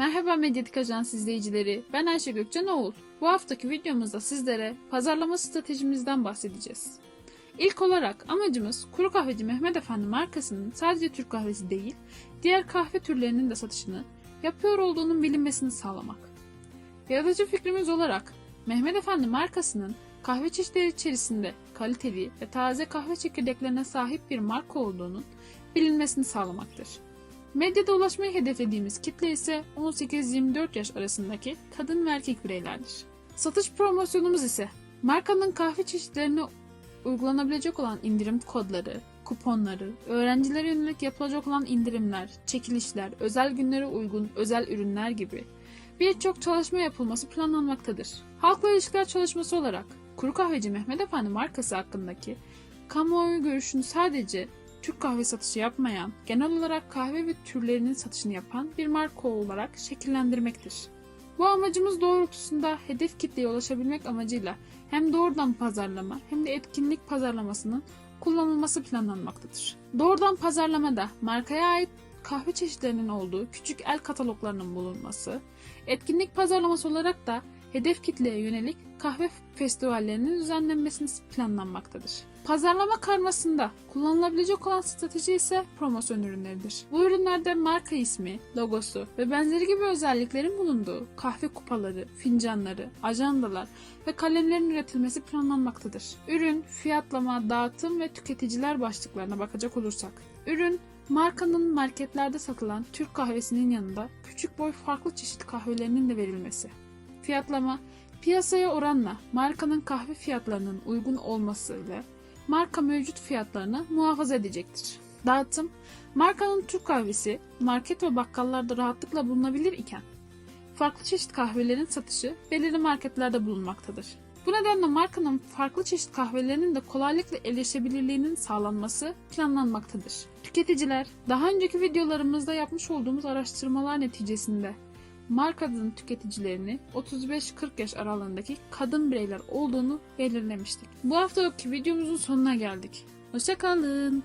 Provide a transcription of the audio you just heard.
Merhaba Medyatik Ajans izleyicileri, ben Ayşe Gökçen Oğul. Bu haftaki videomuzda sizlere pazarlama stratejimizden bahsedeceğiz. İlk olarak amacımız Kuru Kahveci Mehmet Efendi markasının sadece Türk kahvesi değil, diğer kahve türlerinin de satışını yapıyor olduğunun bilinmesini sağlamak. Yaratıcı fikrimiz olarak Mehmet Efendi markasının kahve çeşitleri içerisinde kaliteli ve taze kahve çekirdeklerine sahip bir marka olduğunun bilinmesini sağlamaktır. Medyada ulaşmayı hedeflediğimiz kitle ise 18-24 yaş arasındaki kadın ve erkek bireylerdir. Satış promosyonumuz ise markanın kahve çeşitlerine uygulanabilecek olan indirim kodları, kuponları, öğrencilere yönelik yapılacak olan indirimler, çekilişler, özel günlere uygun özel ürünler gibi birçok çalışma yapılması planlanmaktadır. Halkla ilişkiler çalışması olarak Kuru Kahveci Mehmet Efendi markası hakkındaki kamuoyu görüşünü sadece Türk kahve satışı yapmayan, genel olarak kahve ve türlerinin satışını yapan bir marka olarak şekillendirmektir. Bu amacımız doğrultusunda hedef kitleye ulaşabilmek amacıyla hem doğrudan pazarlama hem de etkinlik pazarlamasının kullanılması planlanmaktadır. Doğrudan pazarlamada markaya ait kahve çeşitlerinin olduğu küçük el kataloglarının bulunması, etkinlik pazarlaması olarak da hedef kitleye yönelik kahve festivallerinin düzenlenmesini planlanmaktadır. Pazarlama karmasında kullanılabilecek olan strateji ise promosyon ürünleridir. Bu ürünlerde marka ismi, logosu ve benzeri gibi özelliklerin bulunduğu kahve kupaları, fincanları, ajandalar ve kalemlerin üretilmesi planlanmaktadır. Ürün, fiyatlama, dağıtım ve tüketiciler başlıklarına bakacak olursak, ürün Markanın marketlerde satılan Türk kahvesinin yanında küçük boy farklı çeşit kahvelerinin de verilmesi. Fiyatlama, piyasaya oranla markanın kahve fiyatlarının uygun olmasıyla marka mevcut fiyatlarını muhafaza edecektir. Dağıtım, markanın Türk kahvesi market ve bakkallarda rahatlıkla bulunabilir iken, farklı çeşit kahvelerin satışı belirli marketlerde bulunmaktadır. Bu nedenle markanın farklı çeşit kahvelerinin de kolaylıkla erişebilirliğinin sağlanması planlanmaktadır. Tüketiciler, daha önceki videolarımızda yapmış olduğumuz araştırmalar neticesinde markanın tüketicilerini 35-40 yaş aralığındaki kadın bireyler olduğunu belirlemiştik. Bu haftaki videomuzun sonuna geldik. Hoşçakalın.